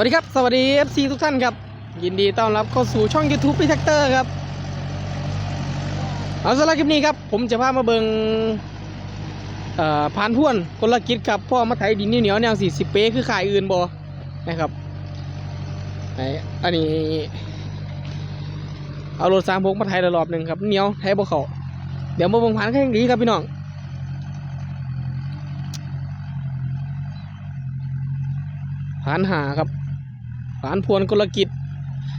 วัสดีครับ สวัสดี FC ทุกท่านครับ ยินดีต้อนรับเข้าสู่ช่อง YouTube พี่แท็กเตอร์ครับ เอาสำหรับคลิปนี้ครับ ผมจะพามาเบิงเอ่านพ่วนกลกิจครับพ่อมาไถดินเหนียวแนวสี่สิบเป๊คือขายอื่นบอนะครับไออันนี้ เอารถสามพกมาไถรอบหนึ่งครับเหนียวไถบ่เขาเดี๋ยวมาเบิงผ่านแข่งดีครับพี่น้องผานหาครับ ผานพวนกลกิจ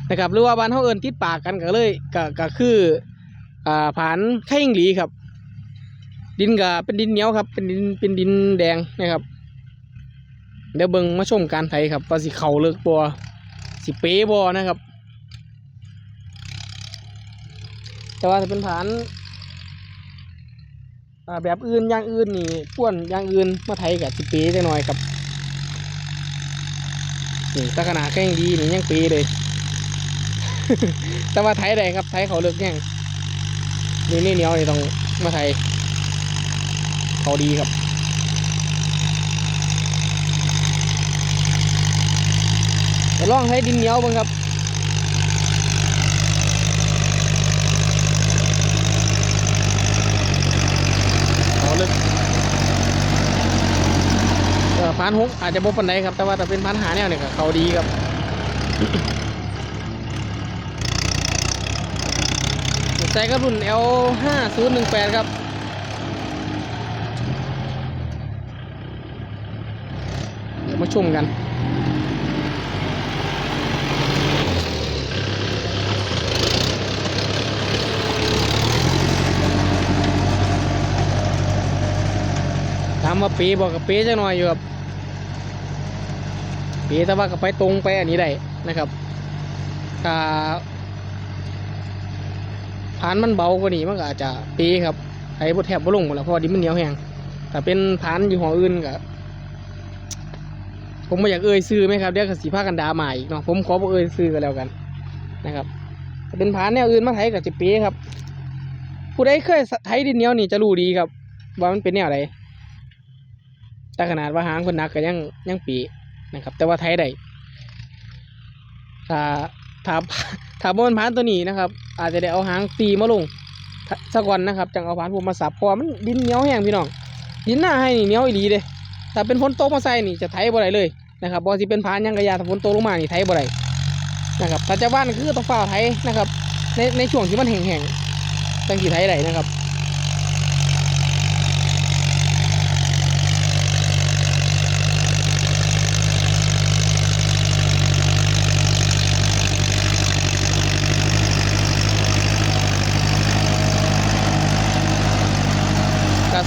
นะครับหรือว่าบ้านเขาเอินติดปากกันก็เลยก็ก็คืออ่าผานไข่ยิงหลีครับ ดินก็เป็นดินเหนียวครับ เป็นดินเป็นดินแดงนะครับ เดี๋ยวเบิ่งมาชมการไถครับว่าสิเข่าเลิกบัวสิเป๊บัวนะครับ แต่ว่าถ้าเป็นผานอ่าแบบอื่นอย่างอื่นนี่พ่วนอย่างอื่นมาไถกับสิเป๊จังหน่อยครับ นี่ตะขนาดแข้งดีนี่ยังปีเลย แต่ว่าไทยได้ครับไทยเขาเลือกแย่งนี่นี่เหนียวนี่ต้องมาไทยเขาดีครับเดี๋ยวลองให้ดินเหนียวบ้างครับเขาเลือก พานหกอาจจะบ่ปันใดครับ แต่ว่าแต่เป็นพานหาแนวเนี่ยเขาดีครับใจก็รุ่น L 5 0 1 8ครับเดี๋ยวมาชมกันามว่าปีบอกกับปีจะหน่อยอยู่ครับปีแต่ว่าก็ไปตรงไปอันนี้ได้นะครับกาผานมันเบากว่านี้มันก็อาจจะปีครับไอ้บดแทบบ่ลงหมดแล้วเพราะดินมันเหนียวแห้งแต่เป็นผานอยู่หัวอื่นก็ผมไม่อยากเอ่ยซื้อไหมครับเดี๋ยวก็สีผ้ากันดามาอีกเนาะผมขอบ่เอ่ยซื้อกันแล้วกันนะครับเป็นผานแนวอื่นมาไถกับจิปีครับ ผู้ใดเคยไถดินเหนียวนี่จะรู้ดีครับ ว่ามันเป็นแนวไหน แต่ขนาดว่าหางคนนักก็ยังยังปีนะครับ แต่ว่าไทยได้ถ้าถ้าถ้าบนพานตัวนี้นะครับ อาจจะได้เอาหางตีมาลงสักวันนะครับจังเอาพานผมมาสับพราะว่ามันดินเหนียวแห้งพี่น้องดินหน้าให้นี่เหนียวอีหลีเลยถ้าเป็นฝนตกมาใส่นี่จะไถบ่ได้เลยนะครับบ่สิเป็นพานยังกระยาถ้าฝนตกลงมานี่ไถบ่ได้นะครับแต่จะบ้านคือต้องฝ้าวไถนะครับในในช่วงที่มันแห้งๆจังสีไถได้นะครับ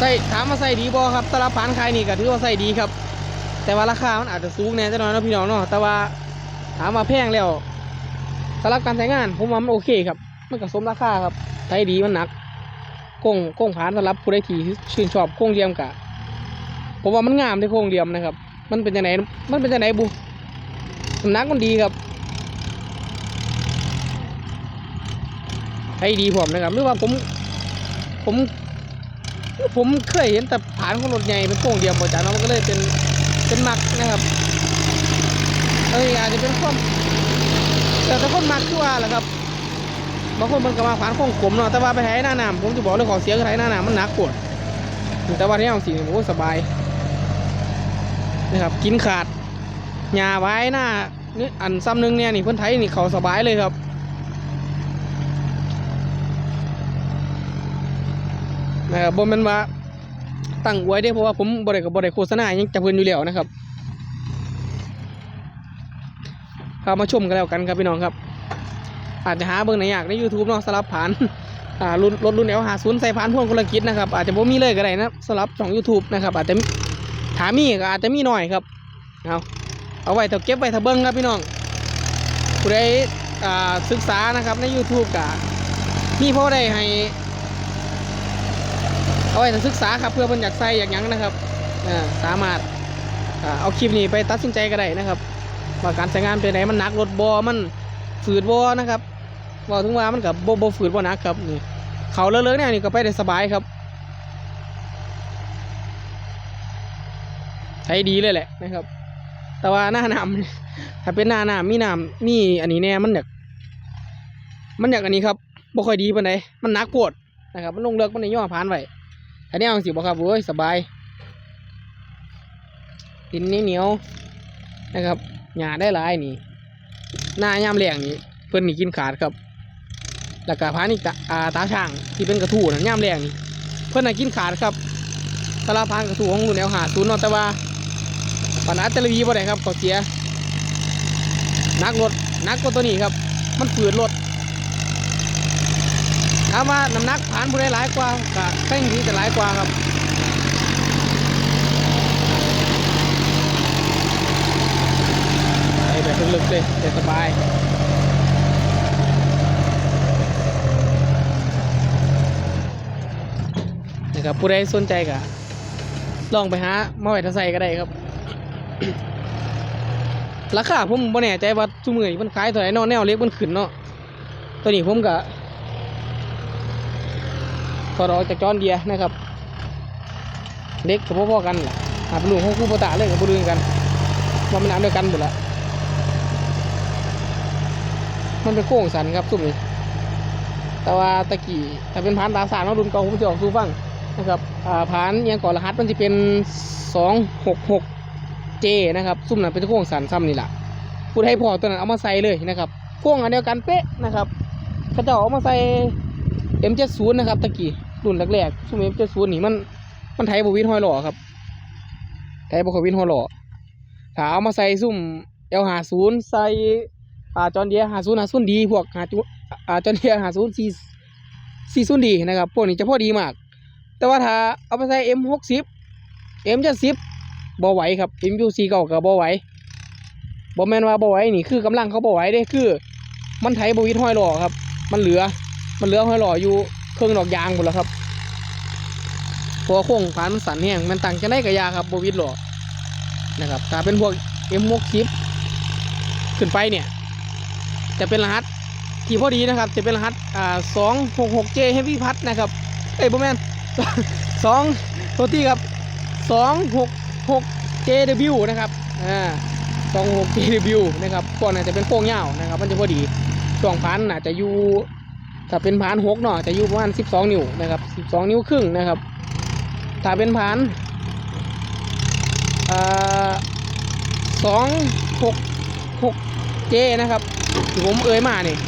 ใส่ถามมาใส่ดีบอครับสำหรับผานขายนี่ก็ถือว่าใส่ดีครับ แต่ว่าราคามันอาจจะสูงแน่จะน้อยนะพี่น้องเนาะแต่ว่าถามมาแพงแล้วสำหรับการใช้งานผมว่ามันโอเคครับมันก็สมราคาครับใช้ดีมันหนักโค้งโค้งผานสำหรับผู้ใดที่ชื่นชอบโค้งเหลี่ยมกะผมว่ามันงามในโค้งเหลี่ยมนะครับ มันเป็นยังไงมันเป็นยังไงบุสำนักมันดีครับใช้ดีผมนะครับหรือว่าผม ผม ผมเคยเห็นแต่ผานของรถใหญ่เป็นโค้งเดียวหมดจากนั้นมันก็เลยเป็นเป็นมักนะครับเอ้ยอาจจะเป็นความแต่แต่คนมักคือว่าแหละครับบางคนมันก็มาผานโค้งกลมเนาะแต่ว่าไปไถหน้าน้ำผมจะบอกเรื่องของเสียคือไถหน้าน้ำมันหนักปวดแต่ว่าที่เอาสิ่งโอ้สบายนะครับกินขาดหญ้าไว้หน้านี่อันซ้ำหนึงเนี่ยนี่เพิ่อนไถนี่เขาสบายเลยครับ นะครับบ่แม่นว่าตั้งไว้ได้เพราะว่าผมบ่ได้กับ่ได้โฆษณายังจะเพิ่นอยู่แล้วนะครับเข้ามาชมกันแล้วกันครับพี่น้องครับ อาจจะหาเบิ่งในอยากใน YouTube เนาะสลับผ่านอ่ารุ่นรถรุ่นแอลหาศูนย์ใส่ผ่านพ่วงกลกิจนะครับ อาจจะบ่มีเลยก็ได้นะสลับช่อง YouTube นะครับอาจจะถามีก็อาจจะมีหน่อยครับเอาเอาไว้ถ้าเก็บไว้ถ้าเบิ่งครับพี่น้องผู้ใดศึกษานะครับใน YouTube ก็มีพอได้ให้ เอาไว้ศึกษาครับเพื่อเพิ่นอยากใส่อยากยังนะครับสามารถเอาคลิปนี้ไปตัดสินใจก็ได้นะครับว่าการใช้งานเป็นไหนมันหนักรถบอมันฝืดบอนะครับบอกถึงว่ามันกับโบโบฝืดบอนักครับนี่เขาเลิกๆเนี่ยนี่ก็ไปได้สบายครับ ใช้ดีเลยแหละนะครับ แต่ว่าหน้าน้ำถ้าเป็นหน้าน้ำมีน้ำมีอันนี้แน่มันอยากมันอยากอันนี้ครับบ่ค่อยดีปานใดมันหนักโพดนะครับ มันลงเลิกมันในย่อผ่านไว้ อันนี้เอาสิบ่ครับโอ้ยสบายดินเหนียวนะครับหญ้าได้หลายนี่หน้ายามแรงนี่เพิ่อนนี่กินขาดครับแล้วก็พานี่กะอ่าตาช่างที่เป็นกระทู้นะยามแรงนี่เพิ่อนน่ะกินขาดครับตลาดพานกระทู้ของรุ่นแนวหาศูนย์นาะแต่ว่าปัญหาเตลวีบ่ได้ครับขอเสียนักรถนักกว่าตัวนี้ครับ มันฝืดรถ ถามว่าน้ำหนักผ่านผู้ใดหลายกว่าก็แท่งนี้จะหลายกว่าครับไปแบบลึกๆเลยสบายนะครับผู้ใดสนใจก็ลองไปหามาไว้ทาใส่ก็ได้ครับ ราคาผมบ่แน่ใจว่าทุกมือนี้มันขายเท่าไหร่เนาะแนวเล็กมันขึ้นเนาะตัวนี้ผมก็ อรอกจากจอนเดียนะครับเล็กกับพ่อๆกันหาเป็นลูกของคู่ปตะเลยกับบุรุษกันว่ามันน้ำเดียวกันหมดละมันเป็นโค้งสันครับซุ่มนี้แต่ว่าตะกี้ถ้าเป็นพานตาสารเนาะรุ่นเก่าผมจะออกสู้ฟังนะครับอ่านยังก่อรหัสมันจะเป็นสองหกหกเจนะครับซุ่มนั้นเป็นโค้งสันซ้ำนี่แหละพูดให้พอตัวนั้นเอามาใส่เลยนะครับโค้งอันเดียวกันเป๊ะนะครับเขาจะเอามาใส่ M70 นะครับตะกี้ รุ่นแรกๆซุ่ม M70 นี่มันมันไทยบวินหอยหล่อครับ ไทยบวินหอยหล่อถ้าเอามาใส่ซุ่ม L50 ใส่อาจอนเดีย50 50ดีพวกหาจุอาจนเทียหาศูนย์สี่สี่ศูนย์ดีนะครับพวกนี้จะพอดีมาก แต่ว่าถ้าเอาไปใส่ M หกสิบ M เจ็ดสิบบ่ไหวครับ M ยูซีเก่ากับบ่ไหวบ่แมนว่าบ่ไหวนี่คือกำลังเขาบ่ไหวเด้คือ มันไถบวิดห้อยหล่อครับ มันเหลือมันเหลือหอยหล่ออยู่ เครื่องดอกยางหมดแล้วครับพราะว่าโค้งผ่านมันสั่นแห้งมันต่างจะได้กับยาครับโบวิดหล่อนะครับถ้าเป็นพวก M หกสิบขึ้นไปเนี่ย จะเป็นรหัสที่พอดีนะครับ จะเป็นรหัสอ่าสองหกหกเจเฮฟวี่พัทนะครับเอ้ยบแมนสองโทษทีครับสองหกหกเจเดบิวนะครับอ่าสองหกเจเดบิวนะครับก่อนอาจจะเป็นโค้งยาวนะครับ มันจะพอดีช่วงพันอาจจะอยู่ ถ้าเป็นพันหกเนาะจะอยู่ประมาณสิบสองนิ้วนะครับสิบสองนิ้วครึ่งนะครับ ถ้าเป็นพันสองหกหกเจนะครับที่ผมเอ่ยมาเนี่ย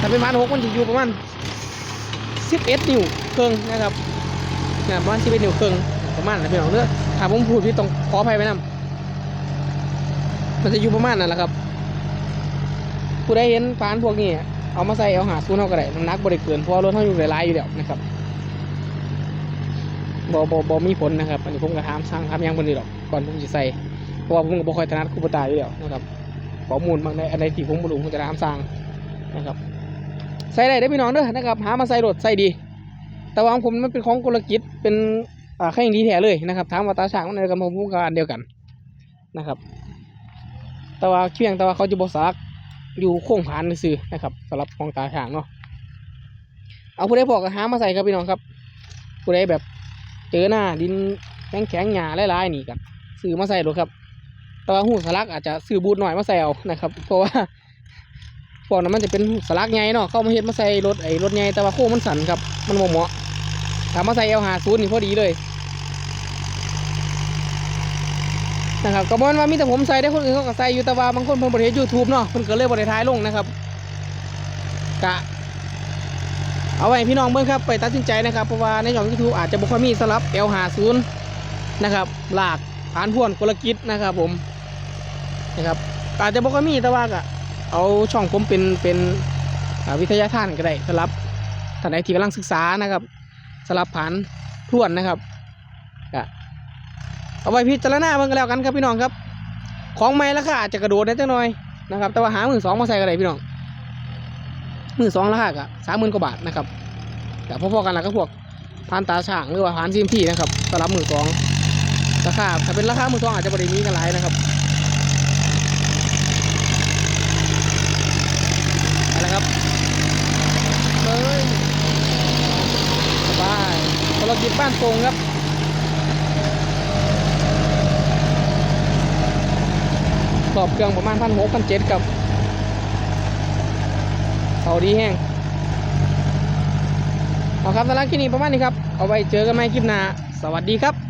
ถ้าเป็นพันหกมันจะอยู่ประมาณสิบเอ็ดนิ้วครึ่งนะครับเนี่ยประมาณสิบเอ็ดนิ้วครึ่งประมาณนั้นพี่น้องเด้อถ้าผมพูดพี่ต้องขออภัยไปนำมันจะอยู่ประมาณนั้นแหละครับผู้ใดเห็นพานพวกนี้ เอามาใส่เอาหาซูนเอาก็ได้น้ำหนักบริเกินเพราะว่ารถเท่าอยู่หลายๆอยู่แล้วนะครับบอบอบอมีผลนะครับอันนี้ผมก็ถามสร้างทำยังบนนี้หรอกก่อนผมจะใส่เพราะว่าผมก็บ่ค่อยถนัดคูปตาอยู่แล้วนะครับข้อมูลบางในอันใดที่ผมบ่รู้ผมจะถามสร้างนะครับ ใส่ได้ได้พี่น้องเด้อนะครับ หามาใส่รถใส่ดี แต่ว่าผมมันเป็นของกลกิจเป็นอ่าแค่อย่างดีแท้เลยนะครับถามว่าตาช่างมันอะไรกันผมก็อันเดียวกันนะครับ แต่ว่าเพียงแต่ว่าเขาจะบอสัก อยู่โค้งผานซื่อนะครับสำหรับของตาช่างเนาะเอาผู้ใดบอกก็หามาใส่ครับพี่น้องครับผู้ใดแบบเจอหน้าดินแข็งแข็งหยาหลายๆนี่กันซื้อมาใส่รถครับแต่ว่าหูสลักอาจจะซื้อบูทหน่อยมาใส่เอานะครับ เพราะว่าพวกนั้นมันจะเป็นสลักใหญ่เนาะเข้ามาเฮ็ดมาใส่รถไอ้รถใหญ่แต่ว่าโค้งมันสั่นครับมันเหมาะถามมาใส่เอลหาศูนนี่พอดีเลย นะครับก็บ่แม่นว่ามีแต่ผมใส่ได้คนอื่นเขาก็ใส่อยู่แต่ว่าบางคนเพิ่นบ่ได้เฮ็ด YouTube เนาะเพิ่นก็เลยบ่ได้ถ่ายลงนะครับกะเอาไว้พี่น้องเบิ่งครับไปตัดสินใจนะครับเพราะว่าในช่อง YouTube อาจจะบ่ค่อยมีสำหรับ L50 นะครับหลากผ่านพ่วนกลกิจนะครับผมนะครับอาจจะบ่ค่อยมีแต่ว่าก็เอาช่องผมเป็นเป็นวิทยาท่านก็ได้สำหรับท่านใดที่กำลังศึกษานะครับสำหรับผ่านพรวนนะครับก็ เอาไว้พิจารณาเบิ่งกันแล้วกันครับพี่น้องครับ ของใหม่ราคาอาจจะกระโดดได้จังหน่อยนะครับ แต่ว่าหาหมือสองมาใส่กันได้พี่น้องหมือสองราคาก็สามหมื่นกว่าบาทนะครับแต่พอๆกันแล้วก็พวกพานตาช่างหรือว่าพานซีมที่นะครับสำหรับหมือสองราคาถ้าเป็นราคาหมือสองอาจจะบริมีกันหลายนะครับอะครับเฮ้ยสบายพอเรากินบ้านโป่งครับ รอบเครื่องประมาณพันหกพันเจ็ดกับเขาดีแห้งเอาครับสำหรับคลิปนี้ประมาณนี้ครับ เอาไว้เจอกันใหม่คลิปหน้า สวัสดีครับ